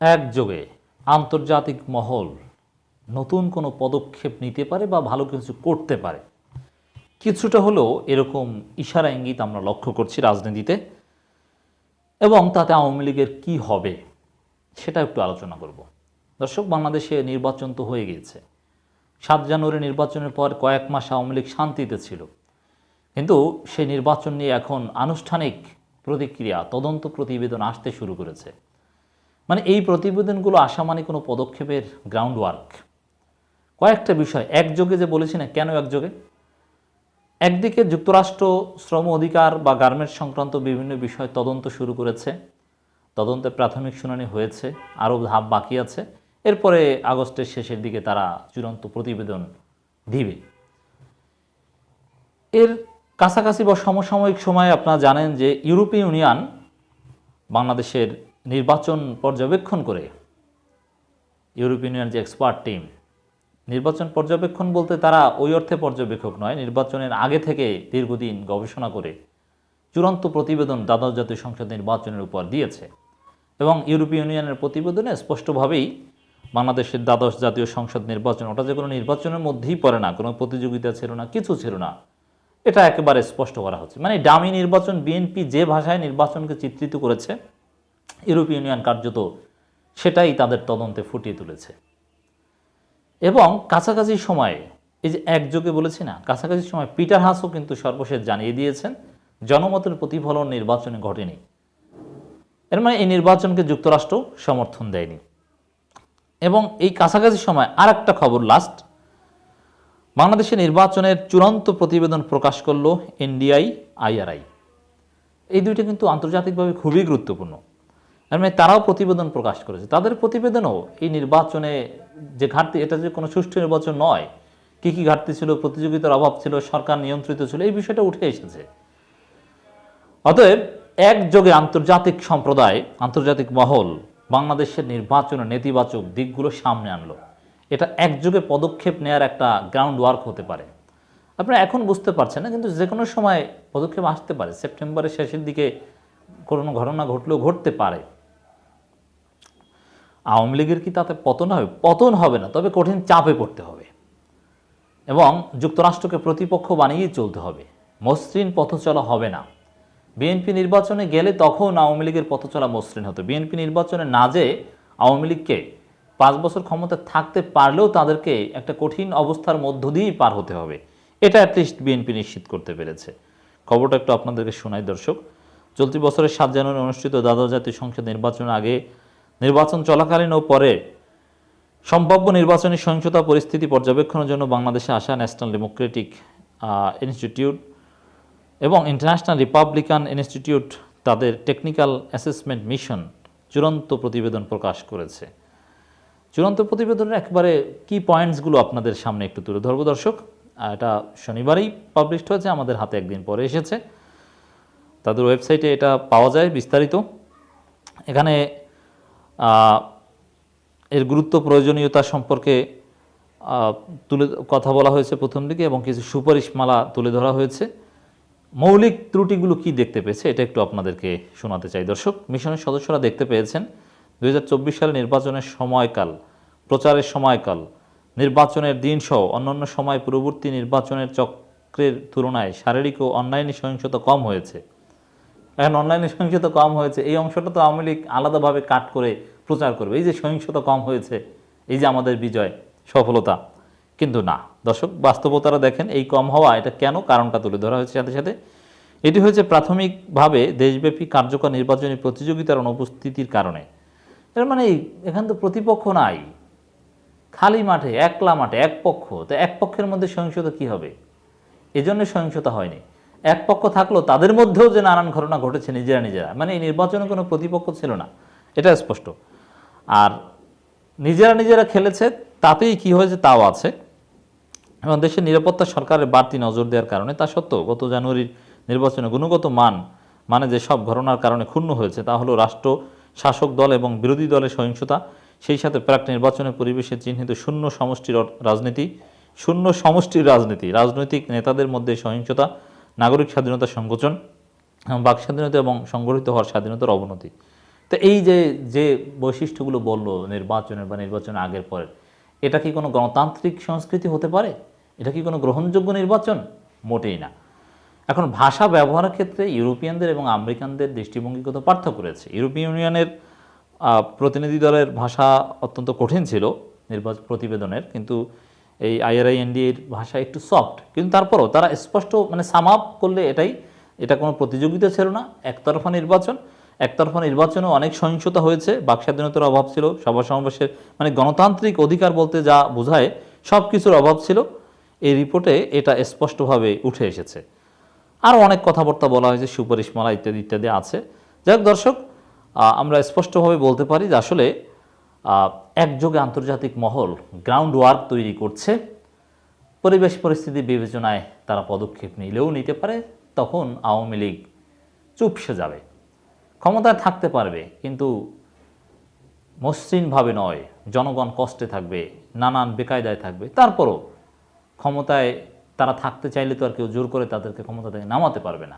একযোগে আন্তর্জাতিক মহল নতুন কোনো পদক্ষেপ নিতে পারে বা ভালো কিছু করতে পারে। কিছুটা হলেও এরকম ইশারা ইঙ্গিত আমরা লক্ষ্য করছি রাজনীতিতে এবং তাতে আওয়ামী লীগের কী হবে সেটা একটু আলোচনা করব। দর্শক, বাংলাদেশে নির্বাচন তো হয়ে গিয়েছে। সাত জানুয়ারি নির্বাচনের পর কয়েক মাস আওয়ামী লীগ শান্তিতে ছিল। কিন্তু সেই নির্বাচন নিয়ে এখন আনুষ্ঠানিক প্রতিক্রিয়া, তদন্ত প্রতিবেদন আসতে শুরু করেছে। মানে এই প্রতিবেদনগুলো আসা মানে কোনো পদক্ষেপের গ্রাউন্ড ওয়ার্ক কয়েকটা বিষয়, একযোগে যে বলেছি না, কেন একযোগে? একদিকে যুক্তরাষ্ট্র শ্রম অধিকার বা গার্মেন্টস সংক্রান্ত বিভিন্ন বিষয় তদন্ত শুরু করেছে। তদন্তে প্রাথমিক শুনানি হয়েছে, আরও ধাপ বাকি আছে। এরপরে আগস্টের শেষের দিকে তারা চূড়ান্ত প্রতিবেদন দিবে। এর কাছাকাছি বা সমসাময়িক সময়ে আপনারা জানেন যে ইউরোপীয় ইউনিয়ন বাংলাদেশের নির্বাচন পর্যবেক্ষণ করে ইউরোপীয় ইউনিয়ন যে এক্সপার্ট টিম, নির্বাচন পর্যবেক্ষণ বলতে তারা ওই অর্থে পর্যবেক্ষক নয়, নির্বাচনের আগে থেকে দীর্ঘদিন গবেষণা করে চূড়ান্ত প্রতিবেদন দ্বাদশ জাতীয় সংসদ নির্বাচনের উপর দিয়েছে। এবং ইউরোপীয় ইউনিয়নের প্রতিবেদনে স্পষ্টভাবেই বাংলাদেশের দ্বাদশ জাতীয় সংসদ নির্বাচন, ওটা যে কোনো নির্বাচনের মধ্যেই পড়ে না, কোনো প্রতিযোগিতা ছিল না, কিছু ছিল না। এটা একেবারে স্পষ্ট করা হচ্ছে। মানে ডামি নির্বাচন, বিএনপি যে ভাষায় নির্বাচনকে চিত্রিত করেছে ইউরোপীয় ইউনিয়ন কার্যত সেটাই তাদের তদন্তে ফুটিয়ে তুলেছে। এবং কাছাকাছি সময়ে, এই যে একযোগে বলেছি না, কাছাকাছি সময় পিটার হাসও কিন্তু সর্বশেষ জানিয়ে দিয়েছেন, জনমতের প্রতিফলন নির্বাচনে ঘটেনি। এর মানে এই নির্বাচনকে যুক্তরাষ্ট্র সমর্থন দেয়নি। এবং এই কাছাকাছি সময় আর একটা খবর লাস্ট বাংলাদেশে নির্বাচনের চূড়ান্ত প্রতিবেদন প্রকাশ করল এনডিআই, আইআরআই। এই দুইটা কিন্তু আন্তর্জাতিকভাবে খুবই গুরুত্বপূর্ণ। মানে তারাও প্রতিবেদন প্রকাশ করেছে। তাদের প্রতিবেদনও এই নির্বাচনে যে ঘাটতি, এটা যে কোনো সুষ্ঠু নির্বাচন নয়, কী কী ঘাটতি ছিল, প্রতিযোগিতার অভাব ছিল, সরকার নিয়ন্ত্রিত ছিল, এই বিষয়টা উঠে এসেছে। অতএব একযোগে আন্তর্জাতিক সম্প্রদায়, আন্তর্জাতিক মহল বাংলাদেশের নির্বাচনের নেতিবাচক দিকগুলো সামনে আনলো। এটা একযোগে পদক্ষেপ নেওয়ার একটা গ্রাউন্ড ওয়ার্ক হতে পারে। আপনারা এখন বুঝতে পারছেন না, কিন্তু যে কোনো সময় পদক্ষেপ আসতে পারে। সেপ্টেম্বরের শেষের দিকে কোনো ঘটনা ঘটলেও ঘটতে পারে। আওয়ামী লীগের কি তাতে পতন হবে? পতন হবে না, তবে কঠিন চাপে পড়তে হবে। এবং যুক্তরাষ্ট্রকে প্রতিপক্ষ বানিয়েই চলতে হবে। মসৃণ পথ চলা হবে না। বিএনপি নির্বাচনে গেলে তখন আওয়ামী লীগের পথ চলা মসৃণ হতো। বিএনপি নির্বাচনে না যে আওয়ামী লীগকে পাঁচ বছর ক্ষমতা থাকতে পারলেও তাদেরকে একটা কঠিন অবস্থার মধ্য দিয়েই পার হতে হবে। এটা অ্যাটলিস্ট বিএনপি নিশ্চিত করতে পেরেছে। খবরটা একটু আপনাদেরকে শোনাই, দর্শক। চলতি বছরের সাত জানুয়ারি অনুষ্ঠিত দ্বাদশ জাতীয় সংসদ নির্বাচনের আগে নির্বাচন চলাকালীন ও পরে সম্ভাব্য নির্বাচনী সহিংসতা পরিস্থিতি পর্যবেক্ষণের জন্য বাংলাদেশে আসা ন্যাশনাল ডেমোক্রেটিক ইনস্টিটিউট এবং ইন্টারন্যাশনাল রিপাবলিকান ইনস্টিটিউট তাদের টেকনিক্যাল অ্যাসেসমেন্ট মিশন চূড়ান্ত প্রতিবেদন প্রকাশ করেছে। চূড়ান্ত প্রতিবেদনের একবারে কি পয়েন্টসগুলো আপনাদের সামনে একটু তুলে ধরবো দর্শক? এটা শনিবারেই পাবলিশড হয়েছে, আমাদের হাতে একদিন পরে এসেছে। তাদের ওয়েবসাইটে এটা পাওয়া যায় বিস্তারিত। এখানে এর গুরুত্ব প্রয়োজনীয়তা সম্পর্কে তুলে, কথা বলা হয়েছে প্রথম দিকে এবং কিছু সুপারিশমালা তুলে ধরা হয়েছে। মৌলিক ত্রুটিগুলো কি দেখতে পেয়েছে এটা একটু আপনাদেরকে শোনাতে চাই। দর্শক, মিশনের সদস্যরা দেখতে পেয়েছেন দু হাজার চব্বিশ সালে নির্বাচনের সময়কাল, প্রচারের সময়কাল, নির্বাচনের দিনসহ অন্যান্য সময় পূর্ববর্তী নির্বাচনের চক্রের তুলনায় শারীরিক ও অনলাইনে সহিংসতা কম হয়েছে। এখন অনলাইনে সহিংসতা কম হয়েছে, এই অংশটা তো আওয়ামী লীগ আলাদাভাবে কাট করে প্রচার করবে। এই যে সহিংসতা কম হয়েছে, এই যে আমাদের বিজয়, সফলতা, কিন্তু না। দর্শক বাস্তবতারা দেখেন, এই কম হওয়া, এটা কেন কারণটা তুলে ধরা হয়েছে সাথে সাথে? এটি হয়েছে প্রাথমিকভাবে দেশব্যাপী কার্যকর নির্বাচনী প্রতিযোগিতার অনুপস্থিতির কারণে। এর মানে এখানে তো প্রতিপক্ষ নাই। খালি মাঠে, একলা মাঠে, এক পক্ষ, তো এক পক্ষের মধ্যে সহিংসতা কী হবে? এজন্য সহিংসতা হয়নি। এক পক্ষ থাকল তাদের মধ্যেও যে নানান ঘটনা ঘটেছে নিজেরা নিজেরা মানে এই নির্বাচনে কোনো প্রতিপক্ষ ছিল না, এটা স্পষ্ট। আর নিজেরা নিজেরা খেলেছে, তাতেই কি হয়েছে তাও আছে। এবং দেশের নিরাপত্তা সরকারের বাড়তি নজর দেওয়ার কারণে তা সত্ত্বেও গত জানুয়ারির নির্বাচনে গুণগত মান মানে যে সব ঘটনার কারণে ক্ষুণ্ণ হয়েছে, তা হলো রাষ্ট্র, শাসক দল এবং বিরোধী দলের সহিংসতা, সেই সাথে প্রাক নির্বাচনের পরিবেশে চিহ্নিত শূন্য সমষ্টির রাজনীতি, শূন্য সমষ্টির রাজনীতি, রাজনৈতিক নেতাদের মধ্যে সহিংসতা নাগরিক স্বাধীনতা সংকোচন বাক স্বাধীনতা এবং সংগঠিত হওয়ার স্বাধীনতার অবনতি। তো এই যে যে বৈশিষ্ট্যগুলো বলল নির্বাচনের বা নির্বাচনের আগের পরের, এটা কি কোনো গণতান্ত্রিক সংস্কৃতি হতে পারে? এটা কি কোনো গ্রহণযোগ্য নির্বাচন? মোটেই না। এখন ভাষা ব্যবহারের ক্ষেত্রে ইউরোপিয়ানদের এবং আমেরিকানদের দৃষ্টিভঙ্গিগত পার্থক্য রয়েছে। ইউরোপীয় ইউনিয়নের প্রতিনিধি দলের ভাষা অত্যন্ত কঠিন ছিল নির্বাচন প্রতিবেদনের, কিন্তু এই আইআরআই এনডিএর ভাষা একটু সফট কিন্তু তারপরও তারা স্পষ্ট মানে সাম আপ করলে এটাই, এটা কোনো প্রতিযোগিতা ছিল না, একতরফা নির্বাচন। একতরফা নির্বাচনেও অনেক সহিংসতা হয়েছে, বাক স্বাধীনতার অভাব ছিল, সভা সমাবেশের মানে গণতান্ত্রিক অধিকার বলতে যা বোঝায়, সব কিছুর অভাব ছিল। এই রিপোর্টে এটা স্পষ্টভাবে উঠে এসেছে। আরও অনেক কথাবার্তা বলা হয়েছে সুপারিশমালা ইত্যাদি ইত্যাদি আছে। যাই দর্শক আমরা স্পষ্টভাবে বলতে পারি যে আসলে একযোগে আন্তর্জাতিক মহল গ্রাউন্ড ওয়ার্ক তৈরি করছে। পরিবেশ পরিস্থিতি বিবেচনায় তারা পদক্ষেপ নিলেও নিতে পারে, তখন আওয়ামী লীগ চুপসে যাবে। ক্ষমতায় থাকতে পারবে, কিন্তু মসৃণভাবে নয়। জনগণ কষ্টে থাকবে, নানান বেকায়দায় থাকবে। তারপরও ক্ষমতায় তারা থাকতে চাইলে তো আর কেউ জোর করে তাদেরকে ক্ষমতা থেকে নামাতে পারবে না।